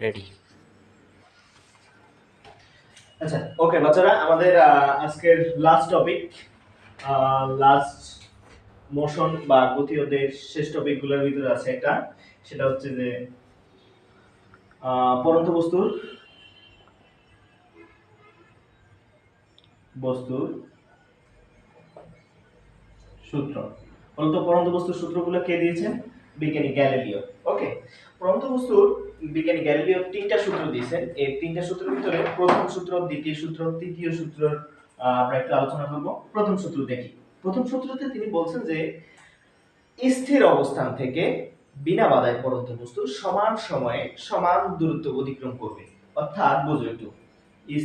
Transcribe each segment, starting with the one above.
Ready আচ্ছা ওকে বাচ্চারা, আমাদের আজকের লাস্ট টপিক লাস্ট মোশন বা গতীয়দের শেষ টপিকগুলোর ভিতরে আছে একটা। সেটা হচ্ছে যে পরন্ত বস্তুর বস্তুর সূত্র। বলতো, পরন্ত বস্তুর সূত্রগুলো কে দিয়েছেন বিজ্ঞানী গ্যালিলিও। ওকে পরন্ত বস্তুর বিজ্ঞানী গ্যালিলিও তিনটা সূত্র দিয়েছেন। এই তিনটা সূত্রের ভিতরে প্রথম সূত্র, দ্বিতীয় সূত্র, তৃতীয় সূত্র আমরা একটু আলোচনা করব। প্রথম সূত্র দেখি। প্রথম সূত্রতে তিনি বলছেন যে, স্থির অবস্থান থেকে বিনা বাধায় পরন্ত বস্তু সমান সময়ে সমান দূরত্ব অতিক্রম করবে। অর্থাৎ বুঝো একটু।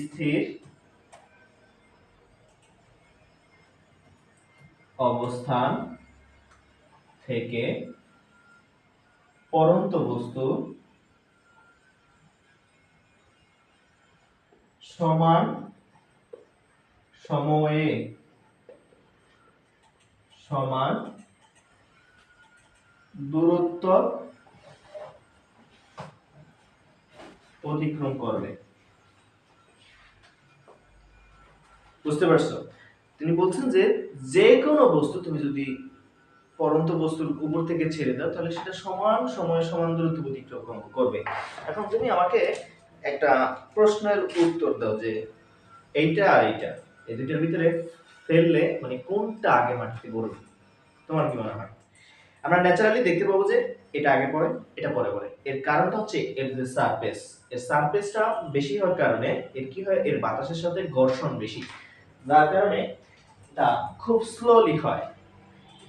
স্থির অবস্থান থেকে পরন্ত বস্তু সমান সময়ে সমান দূরত্ব অতিক্রম করবে। বুঝতে পারছ? তিনি বলছেন যে যে কোনো বস্তু তুমি যদি পরন্ত বস্তুর উপর থেকে ছেড়ে দাও, তাহলে সেটা সমান সময়ে সমান দূরত্ব অতিক্রম করবে। এখন তুমি আমাকে একটা প্রশ্নের উত্তর দাও যে এইটা আর এইটা। এই দুইটার ভিতরে ফেললে মানে কোনটা আগে মাটিতে পড়বে তোমার কি মনে হয়? আমরা ন্যাচারালি দেখতে পাবো যে এটা আগে পড়ে, এটা পরে পড়ে। এর কারণটা হচ্ছে এর যে সারফেস এর সারফেসটা বেশি হওয়ার কারণে এর কি হয়? এর বাতাসের সাথে ঘর্ষণ বেশি। যার কারণে এটা খুব স্লোলি হয়।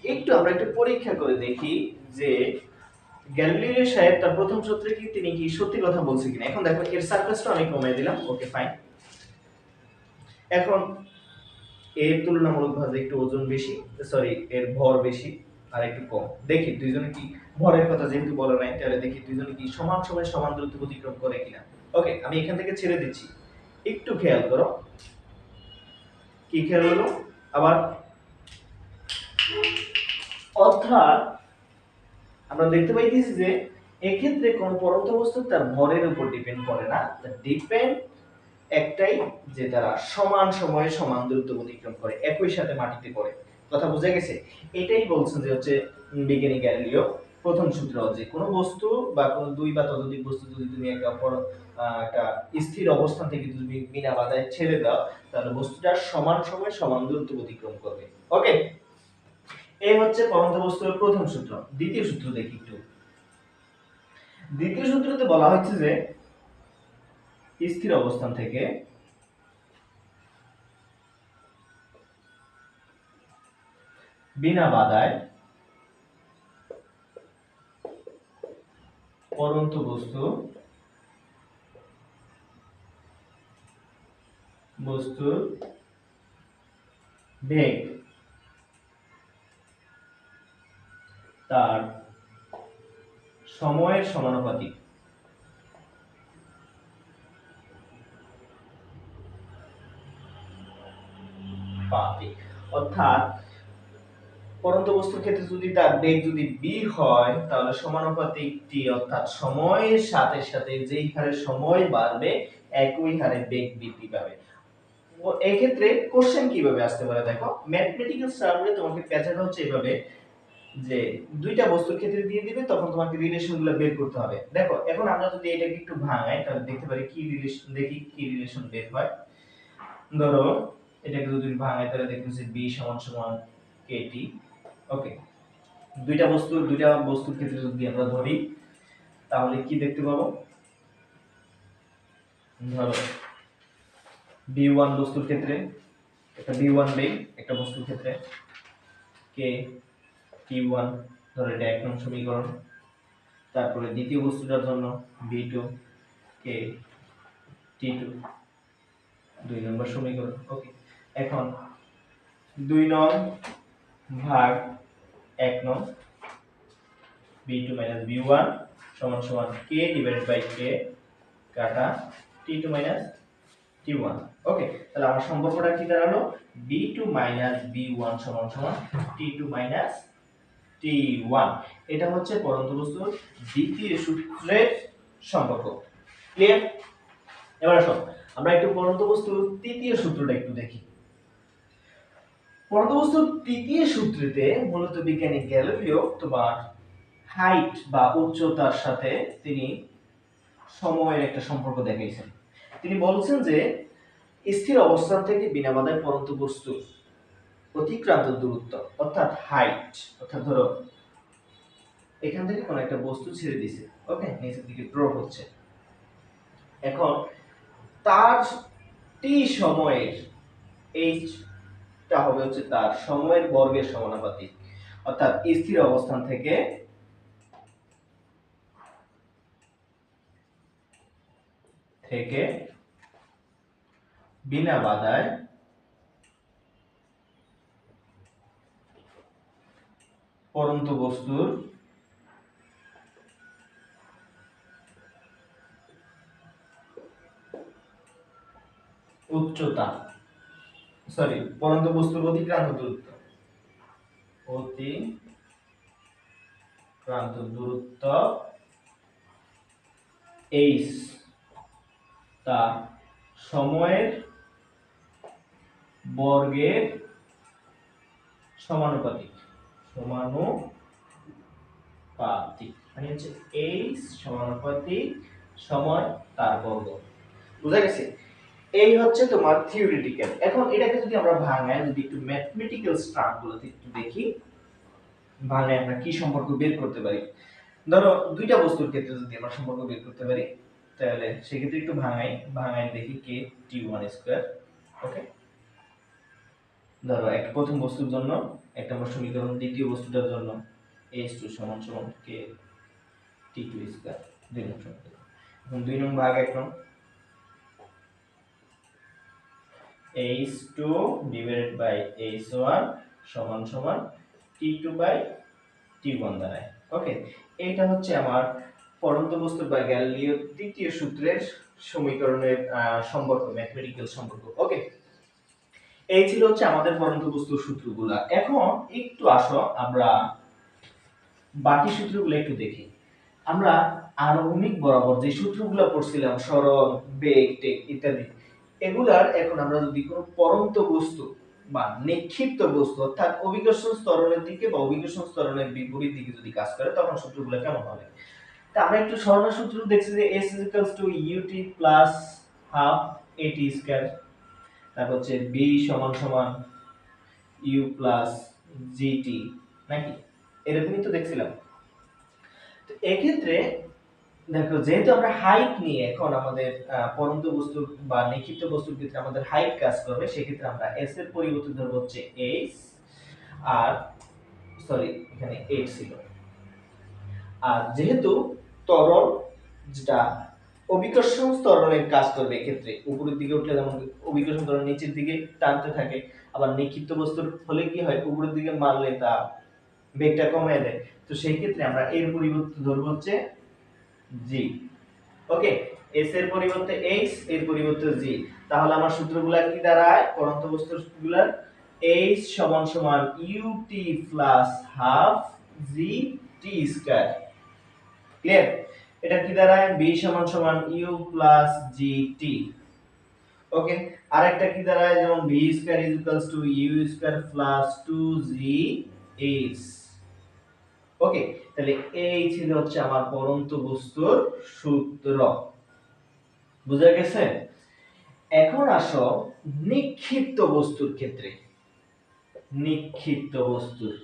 একটু আমরা একটু পরীক্ষা করে দেখি যে গ্যালিলিও সাহেব, তার প্রথম সূত্রে কি তিনি কি সত্যি কথা বলছে কিনা? এখন দেখো, এর সারফেসটা অনেক কমিয়ে দিলাম। ওকে ফাইন এখন এর তুলনামূলকভাবে একটু ওজন বেশি সরি এর ভর বেশি আর একটু কম। দেখি, দুইজনে কি ভরের কথা যেহেতু বলে নাই, তাহলে দেখি দুইজনে কি সমান সময় সমান দূরত্ব অতিক্রম করে কিনা। ওকে আমি এখান থেকে ছেড়ে দিচ্ছি। একটু খেয়াল করো। কি খেয়াল হলো? আবার অর্থাৎ আমরা দেখতে পাইতেছি যে এক্ষেত্রে কোন পরন্ত বস্তু তার ভরের উপর ডিপেন্ড করে না। ডিপেন্ড একটাই যে তারা সমান সময়ে সমান দূরত্ব অতিক্রম করে, একই সাথে মাটিতে পড়ে। কথা বোঝা গেছে? এটাই বলছেন যে হচ্ছে বিজ্ঞানী গ্যালিলিও। প্রথম সূত্র যে কোনো বস্তু বা কোনো দুই বা ততোধিক বস্তু যদি তুমি একটা একটা স্থির অবস্থান থেকে তুমি বিনা বাধায় ছেড়ে দাও, তাহলে বস্তুটা সমান সময়ে সমান দূরত্ব অতিক্রম করবে। ওকে এই হচ্ছে পরন্ত বস্তুর প্রথম সূত্র, দ্বিতীয় সূত্র দেখি একটু। দ্বিতীয় সূত্রতে বলা হচ্ছে যে, স্থির অবস্থান থেকে বিনা বাধায় পরন্ত বস্তু, বস্তুর বেগ সময়ের সমানুপাতিক। পাতিক। অর্থাৎ পরন্ত বস্তুর ক্ষেত্রে যদি তার বেগ যদি বি হয়, তাহলে সমানুপাতিক টি অর্থাৎ সময়ের সাথে সাথে যেই হারে সময় বাড়বে, একই হারে বেগ বৃদ্ধি পাবে। ও এই ক্ষেত্রে কোশ্চেন কীভাবে আসতে পারে দেখো? ম্যাথমেটিক্যাল সার্ভে তোমাকে প্যাটার্ন হচ্ছে এভাবে। যে দুইটা বস্তুর ক্ষেত্রে দিয়ে দিবে, তখন তোমাকে রিলেশনগুলো বের করতে হবে। দেখো, এখন আমরা যদি এটাকে একটু ভাঙাই, তাহলে দেখতে পারি কি রিলেশন দেখি কি রিলেশন বের হয়। ধরো, এটাকে যদি ভাঙাই, তাহলে দেখতেছি বি সমান সমান কেটি ওকে দুইটা বস্তু দুইটা বস্তুর ক্ষেত্রে যদি আমরা ধরি, তাহলে কি দেখতে পাবো? ধরো বি ওয়ান বস্তুর ক্ষেত্রে, একটা বি ওয়ান বেগ একটা বস্তুর ক্ষেত্রে কে টি ওয়ান ধরো এটা এক নং সমীকরণ। তারপরে দ্বিতীয় বস্তুটার জন্য B two K T two দুই নম্বর সমীকরণ। ওকে এখন দুই নং ভাগ এক নং B two minus B one সমান সমান কে ডিভাইডেড বাই কে কাটা T two minus T one okay তাহলে আমার সম্পর্কটা কি দাঁড়াল? B two minus B one সমান সমান T two minus T one এটা হচ্ছে পরন্ত বস্তুর দ্বিতীয় সূত্রের সম্পর্ক। ক্লিয়ার এবার আসো। আমরা একটু পরন্ত বস্তুর তৃতীয় সূত্রটা একটু দেখি। পরন্ত বস্তুর তৃতীয় সূত্রেতে মূলত বিজ্ঞানী গ্যালিলিও তোমার হাইট বা উচ্চতার সাথে তিনি সময়ের একটা সম্পর্ক দেখাইছেন। তিনি বলছেন যে, স্থির অবস্থান থেকে বিনা বাধায় পরন্ত বস্তু অতিক্রান্ত দূরত্ব, অর্থাৎ হাইট অর্থাৎ ধরো এখান থেকে কোনো একটা বস্তু ছেড়ে দিছে ওকে নিচের দিকে ড্রপ হচ্ছে। এখন তার টি সময়ের এইচ টা হবে হচ্ছে তার সময়ের বর্গের সমানুপাতিক, অর্থাৎ স্থির অবস্থান থেকে থেকে বিনা বাধায় পরন্ত বস্তুর উচ্চতা। সরি পরন্ত বস্তুর অতিক্রান্ত দূরত্ব। অতিক্রান্ত দূরত্ব এইচ তা সময়ের বর্গের সমানুপাতিক। সমানুপাতিক। মানে হচ্ছে এইচ সমানুপাতিক সময় তার বর্গ। বুঝা গেছে? এই হচ্ছে তোমার থিওরিটিক্যাল এখন এটাকে যদি আমরা ভাঙায়, যদি একটু ম্যাথমেটিক্যাল স্ট্রাকগুলোতে একটু দেখি, ভাঙায় আমরা কি সম্পর্ক বের করতে পারি? ধরো, দুইটা বস্তুর ক্ষেত্রে যদি আমরা সম্পর্ক বের করতে পারি, তাহলে সেক্ষেত্রে একটু ভাঙাই ভাঙাই দেখি কে টি ওয়ান স্কোয়ার ওকে ধরো, একটা প্রথম বস্তুর জন্য এক নম্বর সমীকরণ দ্বিতীয় বস্তুটার জন্য এইচ টু সমান সমান কে টি টু স্কোয়ার দুই নম্বর সমীকরণ দুই নম্বর ভাগ এক নম্বর H two divided by H one সমান সমান T two by T one দাঁড়ায় ওকে এইটা হচ্ছে আমার পরন্ত বস্তুর বা গ্যালিলিও তৃতীয় সূত্রের সমীকরণের সম্পর্ক ম্যাথমেটিক্যাল সম্পর্ক। ওকে এই ছিল হচ্ছে আমাদের পরন্ত বস্তুর সূত্রগুলা। এখন একটু আসো, আমরা বাকি সূত্রগুলো একটু দেখি। আমরা আনুভূমিক বরাবর যে সূত্রগুলো পড়ছিলাম সরল বেগ টেক ইত্যাদি, এগুলার এখন আমরা যদি কোনো পরন্ত বস্তু বা নিক্ষিপ্ত বস্তু অর্থাৎ অভিকর্ষণ স্তরণের দিকে বা অভিকর্ষণ স্তরণের বিপরীত দিকে যদি কাজ করে, তখন সূত্রগুলো কেমন হবে? তা আমরা একটু সরল সূত্র দেখছি যে S s to u t plus half a t square তারপর হচ্ছে b সমান সমান u প্লাস জিটি নাকি? এরকমই তো দেখছিলাম। তো এক্ষেত্রে দেখো, যেহেতু আমরা হাইট নিয়ে এখন আমাদের পরন্ত বস্তুর বা নিক্ষিপ্ত বস্তুর ক্ষেত্রে আমাদের হাইট কাজ করবে, সেক্ষেত্রে আমরা s এর পরিবর্তে ধরবো হচ্ছে h আর সরি এখানে 8 ছিল। আর যেহেতু তরল যেটা অভিকর্ষণ ত্বরণের কাজ করবে এক্ষেত্রে। উপরের দিকে উঠলে যেমন অভিকর্ষণ ত্বরণ নিচের দিকে টানতে থাকে, আবার নিক্ষিপ্ত বস্তুর ফলে কি হয়, উপরের দিকে মারলে তা বেগটা কমিয়ে দেয়। তো সেই ক্ষেত্রে আমরা এর পরিবর্তে ধরবো হচ্ছে জি ওকে এস এর পরিবর্তে এইচ এর পরিবর্তে জি তাহলে আমার সূত্রগুলা কি দাঁড়ায়? পরন্ত বস্তুর সূত্রগুলার এইচ সমান সমান u t plus half G T square clear এটা কি দাঁড়ায়? B সমান সমান u প্লাস gt ওকে আরেকটা কি দাঁড়ায়? যেমন b square is equals to u square plus 2gh okay তাহলে এই ছিল হচ্ছে আমার পরন্ত বস্তুর সূত্র। বুঝা গেছে? এখন আসো নিক্ষিপ্ত বস্তুর ক্ষেত্রে। নিক্ষিপ্ত বস্তুর।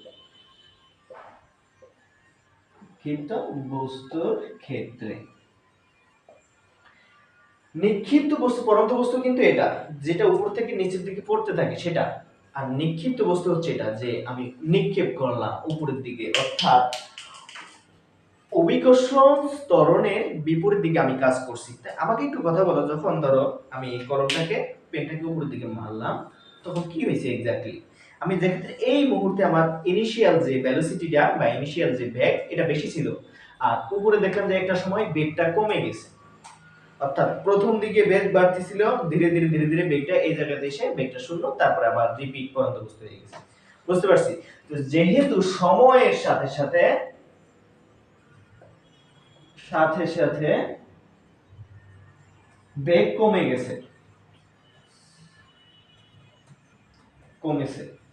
নিক্ষিপ্ত বস্তুর ক্ষেত্রে। নিক্ষিপ্ত বস্তু, পরন্ত বস্তু কিন্তু এটা, যেটা উপর থেকে নিচের দিকে পড়তে থাকে সেটা। আর নিক্ষিপ্ত বস্তু হচ্ছে এটা, যে আমি নিক্ষেপ করলাম উপরের দিকে। অর্থাৎ অভিকর্ষণ ত্বরণের বিপরীত দিকে আমি কাজ করছি। তাই আমাকে একটু কথা বলো, যখন ধরো আমি এই কলমটাকে, পেনটাকে উপরের দিকে মারলাম, তখন কি হয়েছে এক্স্যাক্টলি আমি দেখতে এই মুহূর্তে আমার ইনিশিয়াল যে ভ্যালোসিটিটা বা ইনিশিয়াল যে বেগ এটা বেশি ছিল। আর উপরে দেখলাম যে একটা সময় বেগটা কমে গেছে। অর্থাৎ প্রথম দিকে বেগ বাড়তেছিল, ধীরে ধীরে ধীরে ধীরে বেগটা এই জায়গাতে এসে বেগটা শূন্য, তারপরে আবার রিপিট পর্যন্ত বুঝতে হয়ে গেছে। বুঝতে পারছি? তো যেহেতু সময়ের সাথে সাথে সাথে সাথে বেগ কমে গেছে। কমেছে।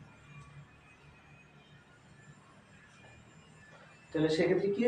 তাহলে সেক্ষেত্রে কি